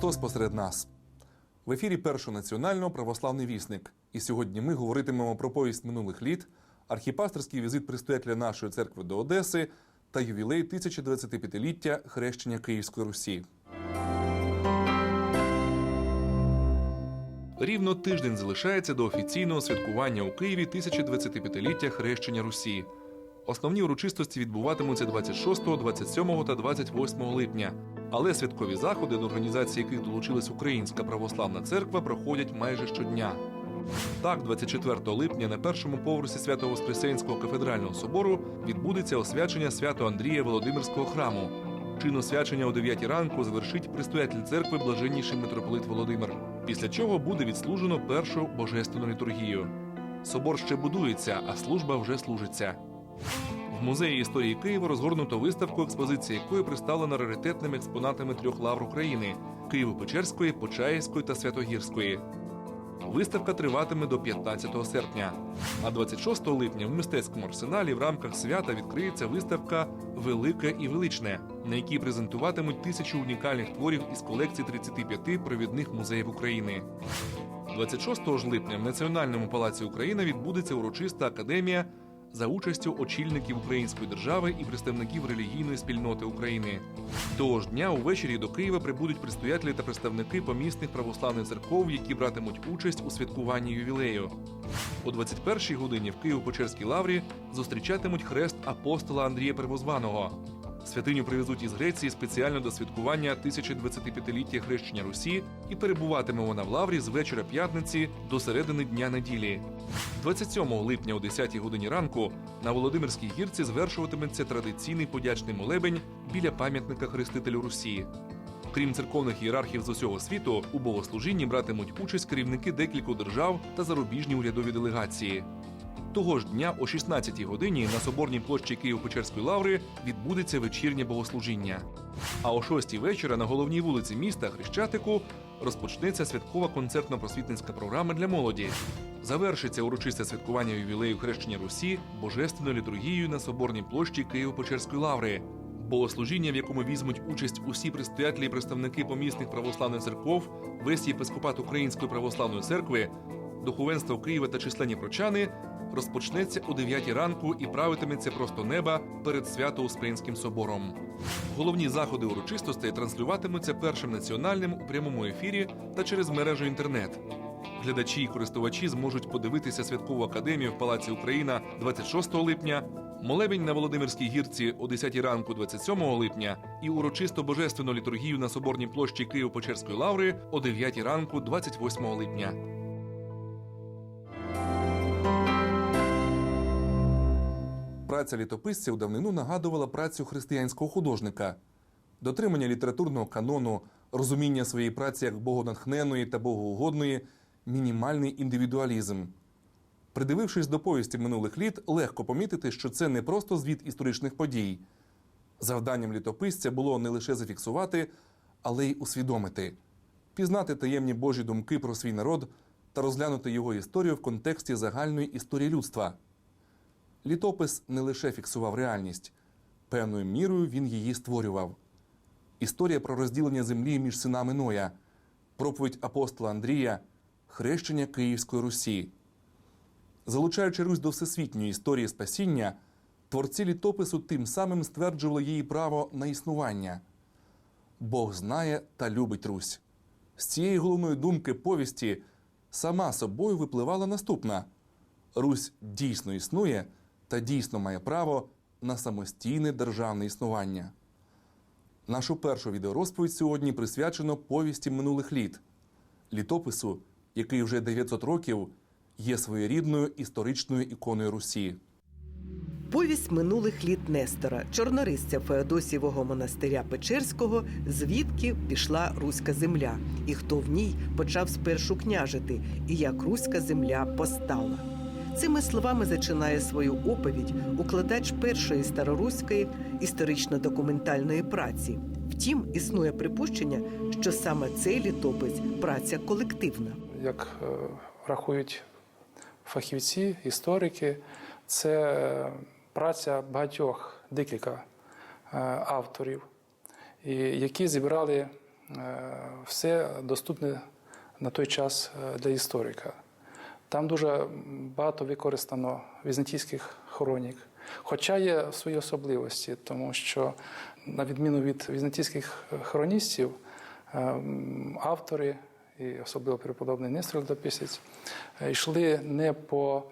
Христос посеред нас. В ефірі Першого національного православний вісник. І сьогодні ми говоритимемо про повість минулих літ, архіпастерський візит предстоятеля нашої церкви до Одеси та ювілей 1025-ліття хрещення Київської Русі. Рівно тиждень залишається до офіційного святкування у Києві 1025-ліття хрещення Русі. Основні урочистості відбуватимуться 26, 27 та 28 липня. Але святкові заходи, до організації яких долучилась Українська православна церква, проходять майже щодня. Так, 24 липня на першому поверсі Свято-Воскресенського кафедрального собору відбудеться освячення свято Андрія Володимирського храму. Чин освячення о 9 ранку завершить пристоятель церкви блаженніший митрополит Володимир. Після чого буде відслужено першу божественну літургію. Собор ще будується, а служба вже служиться. Музеї історії Києва розгорнуто виставку, експозиція якої представлена раритетними експонатами трьох лавр України Києво-Печерської, Почаївської та Святогірської. Виставка триватиме до 15 серпня. А 26 липня в мистецькому арсеналі в рамках свята відкриється виставка Велике і величне, на якій презентуватимуть тисячу унікальних творів із колекції 35 провідних музеїв України. 26 ж липня в Національному палаці України відбудеться урочиста академія за участю очільників української держави і представників релігійної спільноти України. Того ж дня увечері до Києва прибудуть предстоятелі та представники помісних православних церков, які братимуть участь у святкуванні ювілею. О 21-й годині в Києво-Печерській лаврі зустрічатимуть хрест апостола Андрія Первозваного. Святиню привезуть із Греції спеціально до святкування 1025-ліття хрещення Русі і перебуватиме вона в лаврі з вечора п'ятниці до середини дня неділі. 27 липня о 10 годині ранку на Володимирській гірці звершуватиметься традиційний подячний молебень біля пам'ятника Хрестителю Русі. Крім церковних ієрархів з усього світу, у богослужінні братимуть участь керівники декількох держав та зарубіжні урядові делегації. Того ж дня о 16-й годині на соборній площі Києво-Печерської лаври відбудеться вечірнє богослужіння. А о 6-й вечора на головній вулиці міста Хрещатику розпочнеться святкова концертно-просвітницька програма для молоді. Завершиться урочисте святкування ювілею хрещення Русі божественною літургією на соборній площі Києво-Печерської лаври. Богослужіння, в якому візьмуть участь усі предстоятелі і представники помісних православних церков, весь єпископат Української православної церкви, духовенство Києва та численні прочани, розпочнеться о 9 ранку і правитиметься просто неба перед Свято-Успенським собором. Головні заходи урочистостей транслюватимуться першим національним у прямому ефірі та через мережу інтернет. Глядачі і користувачі зможуть подивитися святкову академію в Палаці Україна 26 липня, молебень на Володимирській гірці о 10 ранку 27 липня і урочисто божественну літургію на соборній площі Києво-Печерської лаври о 9 ранку 28 липня. Праця літописця у давнину нагадувала працю християнського художника. Дотримання літературного канону, розуміння своєї праці як богонатхненої та богоугодної, мінімальний індивідуалізм. Придивившись до повісті минулих літ, легко помітити, що це не просто звіт історичних подій. Завданням літописця було не лише зафіксувати, але й усвідомити, пізнати таємні Божі думки про свій народ та розглянути його історію в контексті загальної історії людства. Літопис не лише фіксував реальність, певною мірою він її створював. Історія про розділення землі між синами Ноя, проповідь апостола Андрія, хрещення Київської Русі. Залучаючи Русь до всесвітньої історії спасіння, творці літопису тим самим стверджували її право на існування. Бог знає та любить Русь. З цієї головної думки повісті сама собою випливала наступна: Русь дійсно існує та дійсно має право на самостійне державне існування. Нашу першу відеорозповідь сьогодні присвячено повісті минулих літ, літопису, який вже 900 років є своєрідною історичною іконою Русі. Повість минулих літ Нестора, чорнорисця Феодосієвого монастиря Печерського, звідки пішла руська земля, і хто в ній почав спершу княжити, і як руська земля постала. Цими словами зачинає свою оповідь укладач першої староруської історично-документальної праці. Втім, існує припущення, що саме цей літопис праця колективна. як е, рахують фахівці, історики, це праця багатьох декілька е, авторів, які зібрали все доступне на той час е, для історика. Там дуже багато використано візантійських хронік. Хоча є свої особливості, тому що, на відміну від візантійських хроністів, е, автори, і особливо преподобний Нестор Летописець, е, йшли не по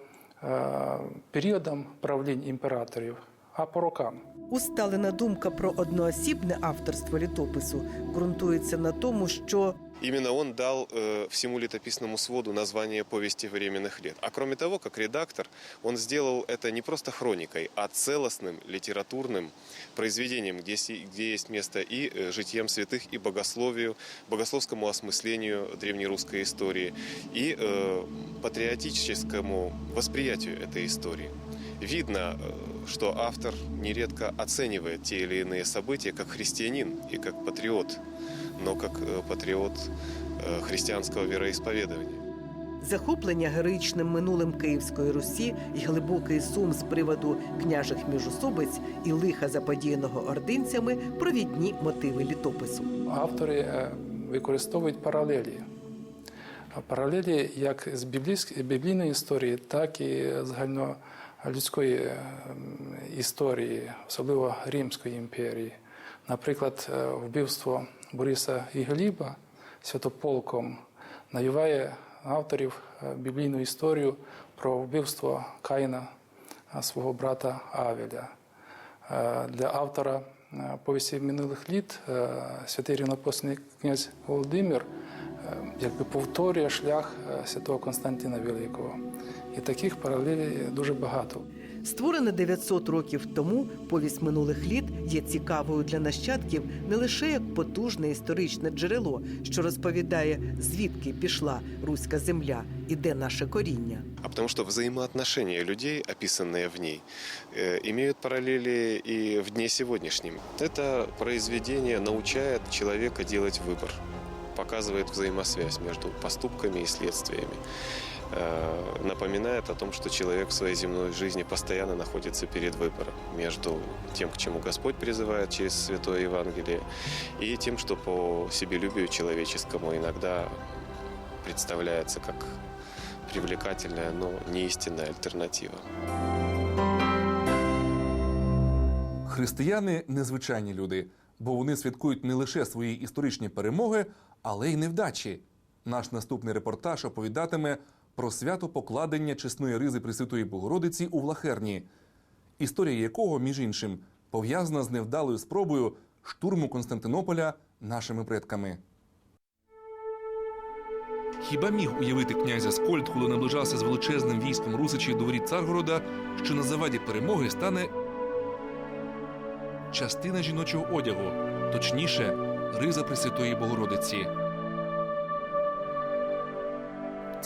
е, періодам правлінь імператорів, а по рокам. Усталена думка про одноосібне авторство літопису ґрунтується на тому, що Именно он дал э, всему летописному своду название повести временных лет. А кроме того, как редактор, он сделал это не просто хроникой, а целостным литературным произведением, где, си- где есть место и э, житиям святых, и богословию, богословскому осмыслению древнерусской истории, и э, патриотическому восприятию этой истории. Видно, э, что автор нередко оценивает те или иные события как христианин и как патриот, но как э, патриот э, христианского вероисповедания. захоплення героїчним минулим Київської Русі і глибокий сум з приводу княжих міжусобиць і лиха заподіяного ординцями провідні мотиви літопису. Автори е, використовують паралелі. А Паралелі як з біблійськ- біблійної історії, так і загальнолюдської е, м, історії, особливо Римської імперії. Наприклад, е, вбивство Бориса і Гліба святополком навіває авторів е, біблійну історію про вбивство Каїна, е, свого брата Авеля. Е, Для автора е, повісті минулих літ е, святий рівнопосний князь Володимир е, якби повторює шлях е, святого Константина Великого І таких паралелей дуже багато. Створена 900 років тому, повість минулих літ є цікавою для нащадків не лише як потужне історичне джерело, що розповідає, звідки пішла руська земля і де наше коріння. А потому что взаимоотношения людей, описанные в ней, э, имеют параллели и в дне сегодняшнем. Это произведение научает человека делать выбор, показывает взаимосвязь между поступками и следствиями. Э, Напоминает о том, что человек в своей земной жизни постоянно находится перед выбором между тем, к чему Господь призывает через Святое Евангелие, и тем, что по себелюбию человеческому иногда представляется как привлекательная, но не истинная альтернатива. Християни незвичайні люди, бо вони святкують не лише свої історичні перемоги, але й невдачі. Наш наступний репортаж оповідатиме про свято покладення чесної ризи Пресвятої Богородиці у Влахерні, історія якого, між іншим, пов'язана з невдалою спробою штурму Константинополя нашими предками. Хіба міг уявити князя Скольд, коли наближався з величезним військом Русичів до воріт Царгорода, що на заваді перемоги стане частина жіночого одягу, точніше, риза Пресвятої Богородиці.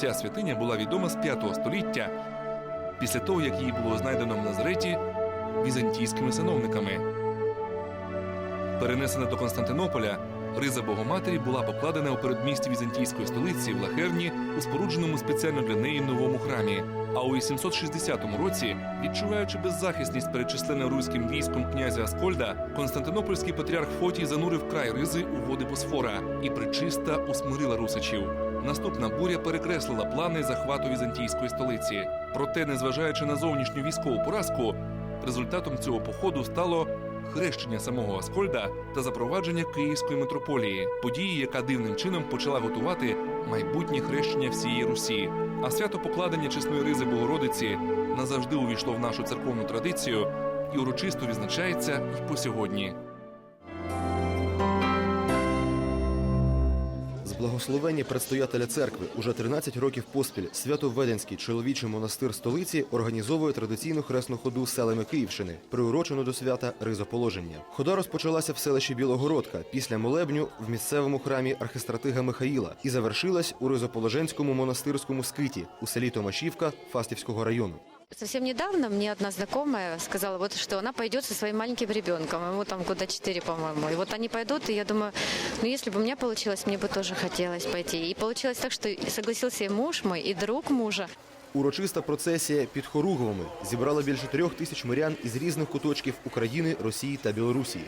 Ця святиня була відома з 5 століття, після того, як її було знайдено в Назареті візантійськими сановниками. Перенесена до Константинополя, риза Богоматері була покладена у передмісті візантійської столиці в Лахерні у спорудженому спеціально для неї новому храмі. А у 860 році, відчуваючи беззахисність перед численним руським військом князя Аскольда, Константинопольський патріарх Фотій занурив край ризи у води Босфора і причиста усмирила русичів. Наступна буря перекреслила плани захвату візантійської столиці. Проте, незважаючи на зовнішню військову поразку, результатом цього походу стало хрещення самого Аскольда та запровадження Київської митрополії, події, яка дивним чином почала готувати майбутнє хрещення всієї Русі. А свято покладення чесної ризи Богородиці назавжди увійшло в нашу церковну традицію і урочисто відзначається й по сьогодні. З благословення предстоятеля церкви уже 13 років поспіль Свято-Веденський чоловічий монастир столиці організовує традиційну хресну ходу селами Київщини, приурочену до свята ризоположення. Хода розпочалася в селищі Білогородка після молебню в місцевому храмі архистратига Михаїла і завершилась у ризоположенському монастирському скиті у селі Томашівка Фастівського району. Совсем недавно мне одна знакомая сказала, вот что она пойдет со своим маленьким ребенком, ему там года 4, по-моему. И вот они пойдут, и я думаю, ну если бы у меня получилось, мне бы тоже хотелось пойти. И получилось так, что согласился и муж мой, и друг мужа. Урочиста процесія під Хоругвами зібрала більше трьох тисяч мирян із різних куточків України, Росії та Білорусі.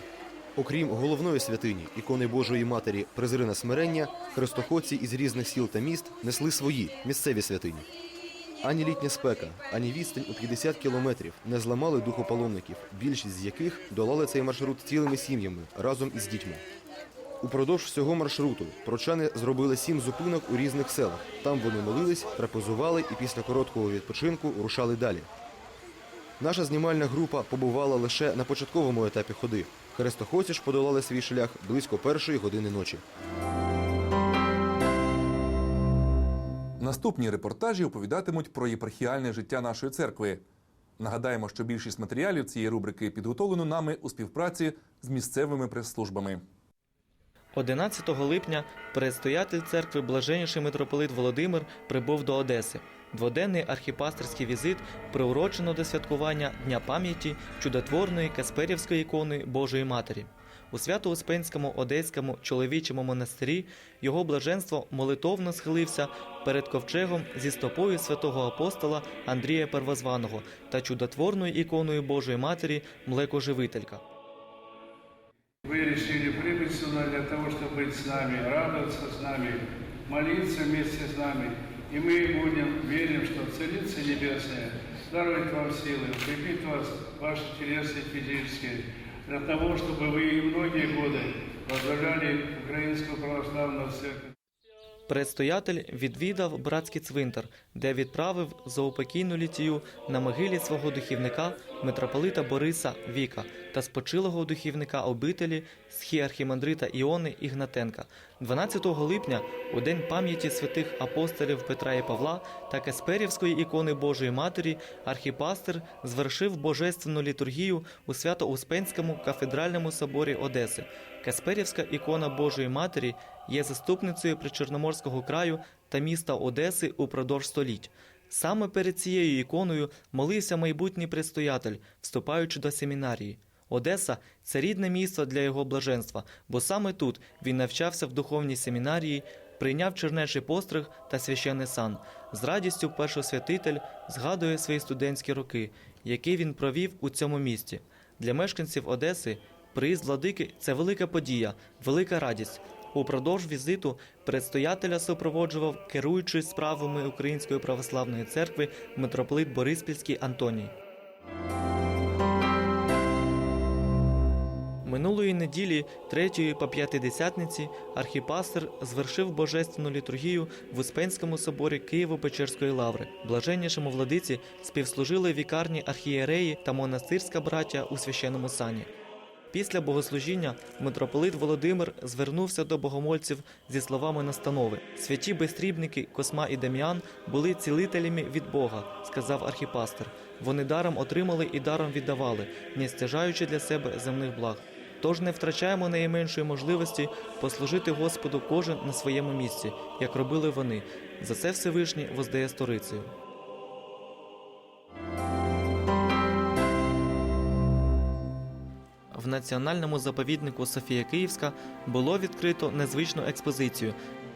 Окрім головної святині, ікони Божої Матері Презирина Смирення, хрестоходці із різних сіл та міст несли свої місцеві святині. Ані літня спека, ані відстань у 50 кілометрів не зламали духу паломників, більшість з яких долали цей маршрут цілими сім'ями разом із дітьми. Упродовж всього маршруту прочани зробили сім зупинок у різних селах. Там вони молились, трапезували і після короткого відпочинку рушали далі. Наша знімальна група побувала лише на початковому етапі ходи. Хрестоходці ж подолали свій шлях близько першої години ночі. Наступні репортажі оповідатимуть про єпархіальне життя нашої церкви. Нагадаємо, що більшість матеріалів цієї рубрики підготовлено нами у співпраці з місцевими прес-службами. 11 липня предстоятель церкви Блаженніший митрополит Володимир прибув до Одеси. Дводенний архіпастерський візит приурочено до святкування Дня пам'яті чудотворної Касперівської ікони Божої Матері. У Свято-Успенському Одеському чоловічому монастирі його блаженство молитовно схилився перед ковчегом зі стопою святого апостола Андрія Первозваного та чудотворною іконою Божої Матері Млекоживителька. Вы решили прибыть сюда для того, чтобы быть с нами, радоваться с нами, молиться вместе с нами. И мы будем, верим, что Царица Небесная дарует вам силы, укрепит вас, ваши телесные и физические, для того, чтобы вы и многие годы возглавляли Украинскую Православную Церковь. Предстоятель відвідав братський цвинтар, де відправив заупокійну літію на могилі свого духівника митрополита Бориса Віка та спочилого духівника обителі схіархімандрита Іони Ігнатенка. 12 липня, у день пам'яті святих апостолів Петра і Павла та Касперівської ікони Божої Матері, архіпастер звершив божественну літургію у Свято-Успенському кафедральному соборі Одеси. Касперівська ікона Божої Матері є заступницею Причорноморського краю та міста Одеси упродовж століть. Саме перед цією іконою молився майбутній предстоятель, вступаючи до семінарії. Одеса це рідне місто для його блаженства, бо саме тут він навчався в духовній семінарії, прийняв чернечий постриг та священний сан. З радістю першосвятитель згадує свої студентські роки, які він провів у цьому місті. Для мешканців Одеси приїзд владики це велика подія, велика радість. Упродовж візиту предстоятеля супроводжував керуючий справами Української православної церкви митрополит Бориспільський Антоній. Минулої неділі, 3 по п'ятидесятниці, архіпастер звершив божественну літургію в Успенському соборі Києво-Печерської лаври. Блаженнішому владиці співслужили вікарні архієреї та монастирська браття у священному сані. Після богослужіння митрополит Володимир звернувся до богомольців зі словами настанови: святі безстрібники Косма і Дем'ян були цілителями від Бога, сказав архіпастер. Вони даром отримали і даром віддавали, не стяжаючи для себе земних благ. Тож не втрачаємо найменшої можливості послужити Господу кожен на своєму місці, як робили вони. За це Всевишній воздає сторицею. В національному заповіднику Софія Київська було відкрито незвичну експозицію,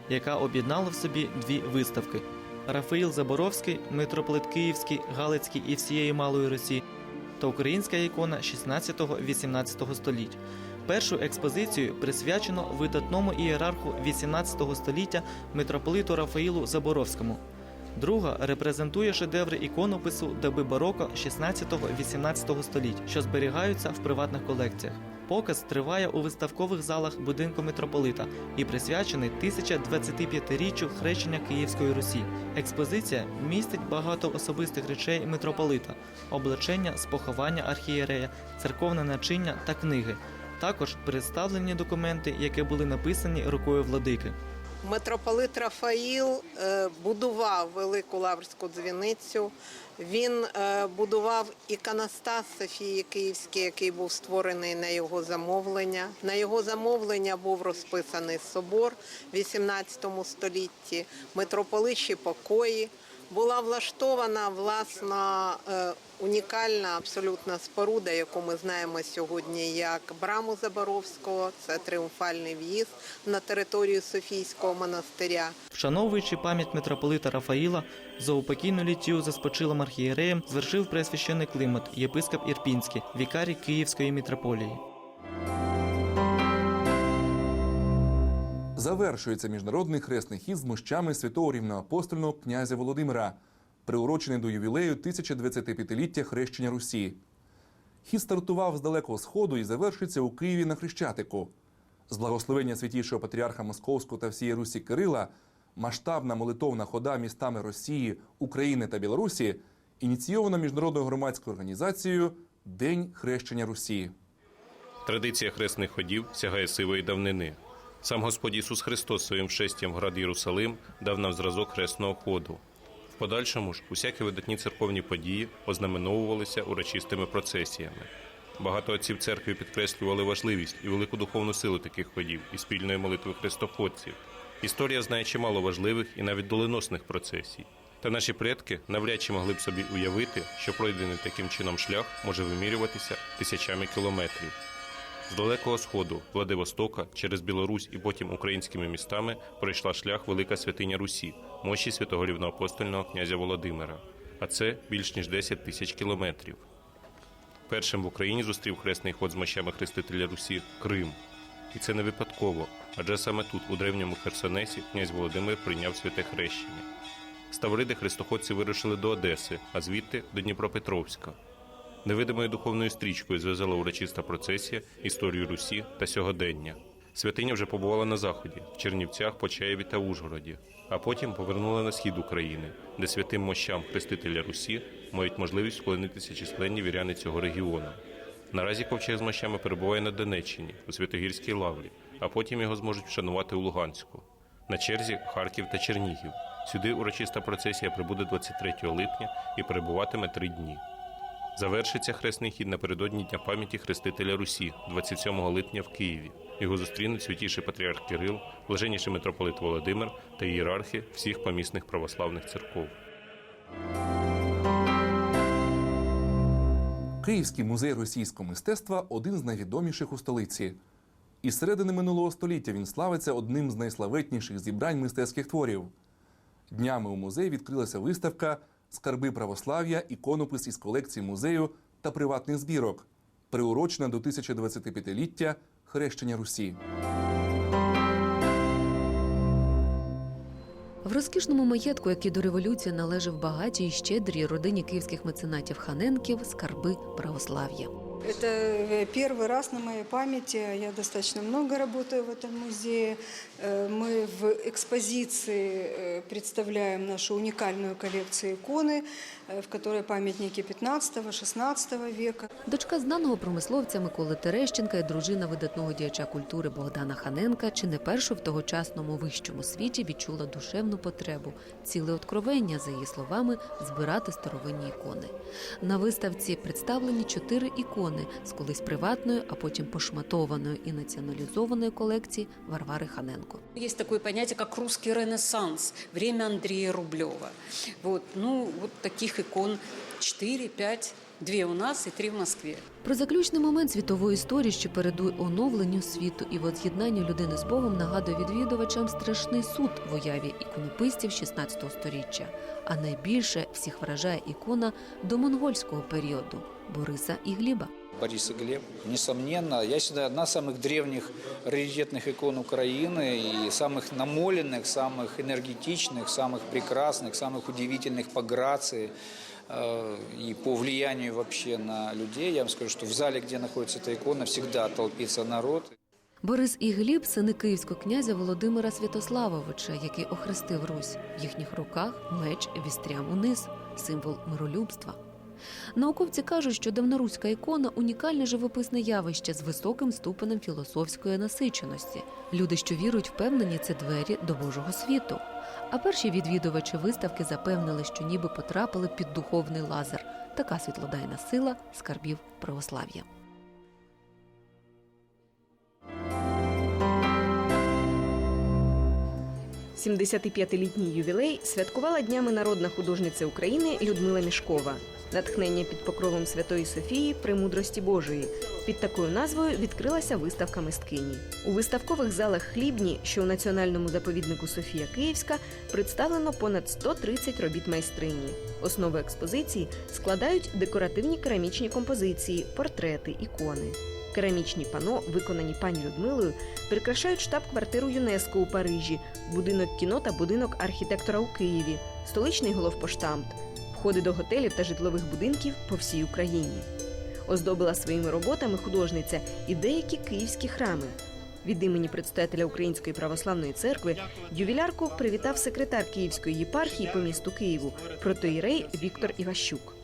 яка об'єднала в собі дві виставки: Рафаїл Заборовський, митрополит Київський, Галицький і всієї Малої Русі та українська ікона 16-18 століть. Першу експозицію присвячено видатному ієрарху 18 століття митрополиту Рафаїлу Заборовському. Друга репрезентує шедеври іконопису доби бароко 16-18 століть, що зберігаються в приватних колекціях. Показ триває у виставкових залах будинку митрополита і присвячений 1025-річчю хрещення Київської Русі. Експозиція містить багато особистих речей митрополита, облачення з поховання архієрея, церковне начиння та книги. Також представлені документи, які були написані рукою владики. Митрополит Рафаїл е, будував велику лаврську дзвіницю. Він е, будував іконостас Софії Київський, який був створений на його замовлення. На його замовлення був розписаний собор в 18 столітті, митрополичі покої. Була влаштована власна е, унікальна абсолютна споруда, яку ми знаємо сьогодні як браму Заборовського. Це тріумфальний в'їзд на територію Софійського монастиря. Вшановуючи пам'ять митрополита Рафаїла, заупокійну літію за спочилим архієреєм звершив преосвящений климат, єпископ Ірпінський, вікарій Київської мітрополії. Завершується міжнародний хресний хід з мощами святого рівноапостольного князя Володимира, приурочений до ювілею 1025-ліття хрещення Русі. Хід стартував з далекого сходу і завершиться у Києві на Хрещатику. З благословення святішого патріарха Московського та всієї Русі Кирила масштабна молитовна хода містами Росії, України та Білорусі ініційована міжнародною громадською організацією День хрещення Русі. Традиція хресних ходів сягає сивої давнини. Сам Господь Ісус Христос своїм шестям в град Єрусалим дав нам зразок хресного ходу. В подальшому ж усякі видатні церковні події ознаменовувалися урочистими процесіями. Багато отців церкви підкреслювали важливість і велику духовну силу таких ходів і спільної молитви хрестоходців. Історія знає чимало важливих і навіть доленосних процесій. Та наші предки навряд чи могли б собі уявити, що пройдений таким чином шлях може вимірюватися тисячами кілометрів. З далекого сходу, Владивостока, через Білорусь і потім українськими містами пройшла шлях Велика святиня Русі, мощі святого рівноапостольного князя Володимира. А це більш ніж 10 тисяч кілометрів. Першим в Україні зустрів хресний ход з мощами хрестителя Русі Крим. І це не випадково, адже саме тут, у древньому Херсонесі, князь Володимир прийняв святе хрещення. З Тавриди хрестоходці вирушили до Одеси, а звідти до Дніпропетровська. Невидимою духовною стрічкою зв'язала урочиста процесія історію Русі та сьогодення. Святиня вже побувала на заході, в Чернівцях, Почаєві та Ужгороді, а потім повернула на схід України, де святим мощам хрестителя Русі мають можливість вклонитися численні віряни цього регіону. Наразі ковчег з мощами перебуває на Донеччині у Святогірській лаврі, а потім його зможуть вшанувати у Луганську. На черзі Харків та Чернігів. Сюди урочиста процесія прибуде 23 липня і перебуватиме три дні. Завершиться хресний хід напередодні Дня пам'яті Хрестителя Русі 27 липня в Києві. Його зустрінуть святіший патріарх Кирил, блаженніший митрополит Володимир та ієрархи всіх помісних православних церков. Київський музей російського мистецтва один з найвідоміших у столиці. Із середини минулого століття він славиться одним з найславетніших зібрань мистецьких творів. Днями у музеї відкрилася виставка Скарби православ'я, іконопис із колекції музею та приватних збірок, приурочена до 1025-ліття хрещення Русі. В розкішному маєтку, який до революції належав багатій і щедрій родині київських меценатів Ханенків, скарби православ'я. Это э, первый раз на моей памяти. Я достаточно много работаю в этом музее. Э, Мы в экспозиции э, представляем нашу уникальную коллекцию иконы, э, в которой памятники 15-16 века. Дочка знаного промисловця Миколи Терещенка і дружина видатного діяча культури Богдана Ханенка чи не першу в тогочасному вищому світі відчула душевну потребу, ціле откровення, за її словами, збирати старовинні ікони. На виставці представлені чотири ікони з колись приватної, а потім пошматованої і націоналізованої колекції Варвари Ханенко. Есть такое понятие, как русский ренессанс, время Андрея Рублева. Вот, ну, вот таких икон 4, 5, Дві у нас і три в Москві. Про заключний момент світової історії, що передує оновленню світу і воз'єднанню людини з Богом, нагадує відвідувачам страшний суд в уяві іконописців 16 століття. А найбільше всіх вражає ікона до монгольського періоду Бориса і Гліба. Борис и Глеб. Несомненно, я считаю, одна из самых древних раритетных икон Украины и самых намоленных, самых энергетичных, самых прекрасных, самых удивительных по грации э, и по влиянию вообще на людей. Я вам скажу, что в зале, где находится эта икона, всегда толпится народ. Борис і Гліб сини київського князя Володимира Святославовича, який охрестив Русь. В їхніх руках меч вістрям униз, символ миролюбства. Науковці кажуть, що давноруська ікона унікальне живописне явище з високим ступенем філософської насиченості. Люди, що вірують, впевнені, це двері до Божого світу. А перші відвідувачі виставки запевнили, що ніби потрапили під духовний лазер. Така світлодайна сила скарбів православ'я. – 75-літній ювілей святкувала днями народна художниця України Людмила Мішкова. Натхнення під покровом Святої Софії Премудрості Божої. Під такою назвою відкрилася виставка мисткині. У виставкових залах хлібні, що у національному заповіднику Софія Київська, представлено понад 130 робіт майстрині. Основи експозиції складають декоративні керамічні композиції, портрети, ікони. Керамічні пано, виконані пані Людмилою, прикрашають штаб-квартиру ЮНЕСКО у Парижі, будинок кіно та будинок архітектора у Києві, столичний головпоштамт, входи до готелів та житлових будинків по всій Україні. Оздобила своїми роботами художниця і деякі київські храми. Від імені предстоятеля Української православної церкви ювілярку привітав секретар Київської єпархії по місту Києву протоїрей Віктор Іващук.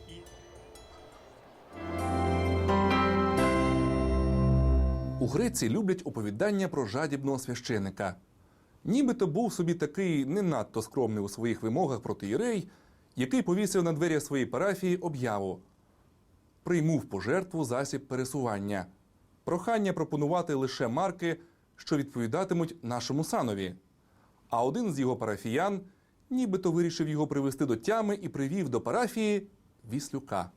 У Греції люблять оповідання про жадібного священика. Нібито був собі такий не надто скромний у своїх вимогах проти єрей, який повісив на двері своєї парафії об'яву прийму в пожертву засіб пересування, прохання пропонувати лише марки, що відповідатимуть нашому санові. А один з його парафіян нібито вирішив його привести до тями і привів до парафії Віслюка.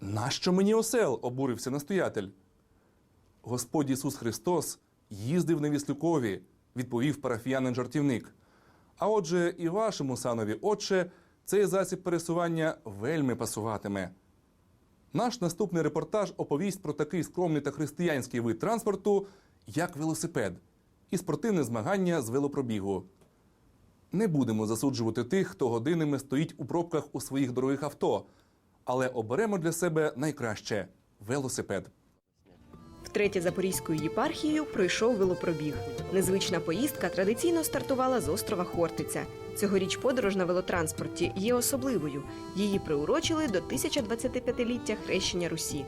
Нащо мені осел? обурився настоятель. Господь Ісус Христос їздив на Віслюкові, відповів парафіянин жартівник. А отже, і вашому санові, отче, цей засіб пересування вельми пасуватиме. Наш наступний репортаж оповість про такий скромний та християнський вид транспорту, як велосипед, і спортивне змагання з велопробігу. Не будемо засуджувати тих, хто годинами стоїть у пробках у своїх дорогих авто, але оберемо для себе найкраще велосипед. Втретє Запорізькою єпархією пройшов велопробіг. Незвична поїздка традиційно стартувала з острова Хортиця. Цьогоріч подорож на велотранспорті є особливою. Її приурочили до 1025-ліття хрещення Русі.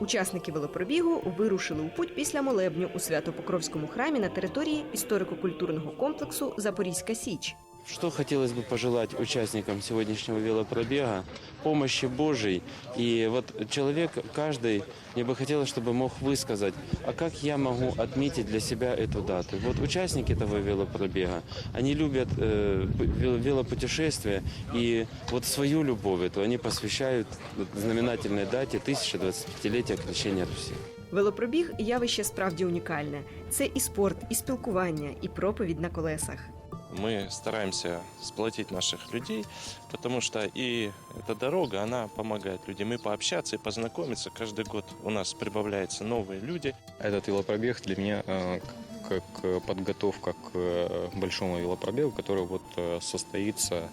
Учасники велопробігу вирушили у путь після молебню у Свято-Покровському храмі на території історико-культурного комплексу Запорізька Січ. Что хотелось бы пожелать участникам сегодняшнего велопробега? Помощи Божией. И вот человек, каждый, мне бы хотелось, чтобы мог высказать, а как я могу отметить для себя эту дату? Вот участники этого велопробега, они любят э, вел- велопутешествия, и вот свою любовь эту они посвящают вот знаменательной дате 1025-летия крещения Руси. Велопробіг явище справді унікальне. Це і спорт, і спілкування, і проповідь на колесах. Мы стараемся сплотить наших людей, потому что и эта дорога, она помогает людям и пообщаться, и познакомиться. Каждый год у нас прибавляются новые люди. Этот велопробег для меня э, как подготовка к э, большому велопробегу, который вот э, состоится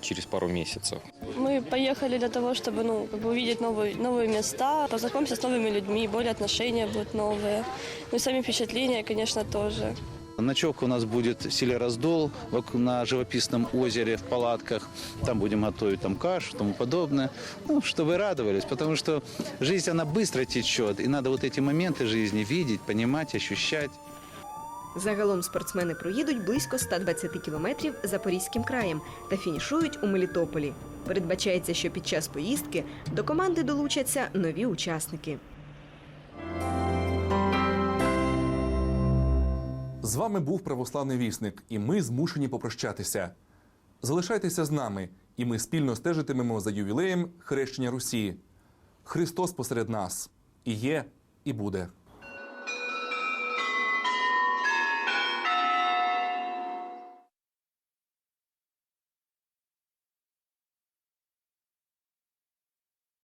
через пару месяцев. Мы поехали для того, чтобы ну, как бы увидеть новые, новые места, познакомиться с новыми людьми, более отношения будут новые. Ну и сами впечатления, конечно, тоже. Ночевка у нас будет в селе Раздол вок- на живописном озере в палатках. Там будем готовить там кашу и тому подобное. Ну, чтобы вы радовались, потому что жизнь, она быстро течет. И надо вот эти моменты жизни видеть, понимать, ощущать. Загалом спортсмени проїдуть близько 120 кілометрів Запорізьким краєм та фінішують у Мелітополі. Передбачається, що під час поїздки до команди долучаться нові учасники. З вами був православний вісник, і ми змушені попрощатися. Залишайтеся з нами, і ми спільно стежитимемо за ювілеєм хрещення Русі. Христос посеред нас і є, і буде.